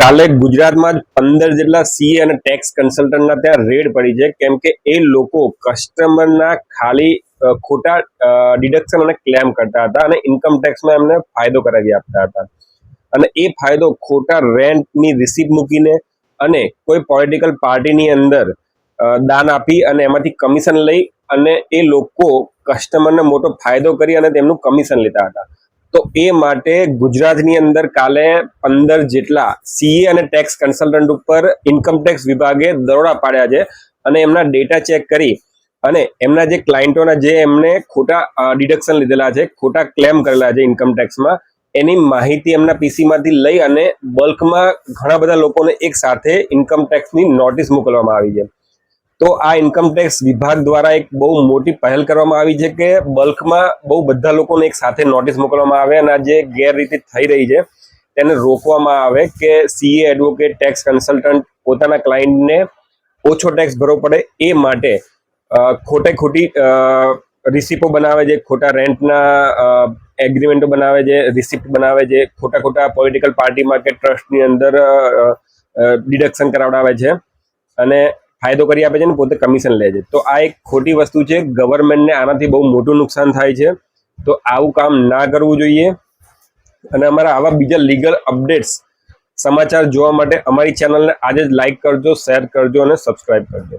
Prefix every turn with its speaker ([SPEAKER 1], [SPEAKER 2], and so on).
[SPEAKER 1] કાલે ગુજરાતમાં જ પંદર જેટલા સીએ અને ટેક્સ કન્સલ્ટન્ટના ત્યાં રેડ પડી છે. કેમ કે એ લોકો કસ્ટમરના ખાલી ખોટા ડિડક્શન અને ક્લેમ કરતા હતા અને ઇન્કમ ટેક્સમાં એમને ફાયદો કરાવી આપતા હતા. અને એ ફાયદો ખોટા રેન્ટની રિસીપ્ટ મૂકીને અને કોઈ પોલિટિકલ પાર્ટીની અંદર દાન આપી અને એમાંથી કમિશન લઈ અને એ લોકો કસ્ટમરને મોટો ફાયદો કરી અને તેમનું કમિશન લેતા હતા. તો એ માટે ગુજરાતની અંદર કાલે પંદર જેટલા સીએ અને ટેક્સ કન્સલ્ટન્ટ ઉપર ઇન્કમટેક્સ વિભાગે દરોડા પાડ્યા છે અને એમના ડેટા ચેક કરી અને એમના જે ક્લાયન્ટોના જે એમને ખોટા ડિડક્શન લીધેલા છે, ખોટા ક્લેમ કરેલા છે ઇન્કમ ટેક્સમાં એની માહિતી એમના પીસીમાંથી લઈ અને બલ્કમાં ઘણા બધા લોકોને એક સાથે ઇન્કમ ટેક્સની નોટિસ મોકલવામાં આવી છે. તો આ ઇન્કમ ટેક્સ વિભાગ દ્વારા એક બહુ મોટી પહેલ કરવામાં આવી છે કે બલ્કમાં બહુ બધા લોકોને એક સાથે નોટિસ મોકલવામાં આવે અને આ જે ગેરરીતિ થઈ રહી છે, તેને રોકવામાં આવે કે સીએ એડવોકેટ ટેક્સ કન્સલ્ટન્ટ પોતાના ક્લાયન્ટને ઓછો ટેક્સ ભરવો પડે એ માટે ખોટે ખોટી રિસિપો બનાવે છે, ખોટા રેન્ટના એગ્રીમેન્ટો બનાવે છે રિસિપ્ટ બનાવે છે, ખોટા ખોટા પોલિટિકલ પાર્ટીમાં કે ટ્રસ્ટની અંદર ડિડક્શન કરાવડાવે છે. અને ફાયદો કરી આપે છે ને પોતે કમિશન લે છે. તો આ એક ખોટી વસ્તુ છે. ગવર્મેન્ટને આનાથી બહુ મોટું નુકસાન થાય છે. તો આવું કામ ના કરવું જોઈએ. અને અમારા આવા બીજા લીગલ અપડેટ્સ સમાચાર જોવા માટે અમારી ચેનલને આજે જ લાઈક કરજો શેર કરજો અને સબસ્ક્રાઇબ કરજો.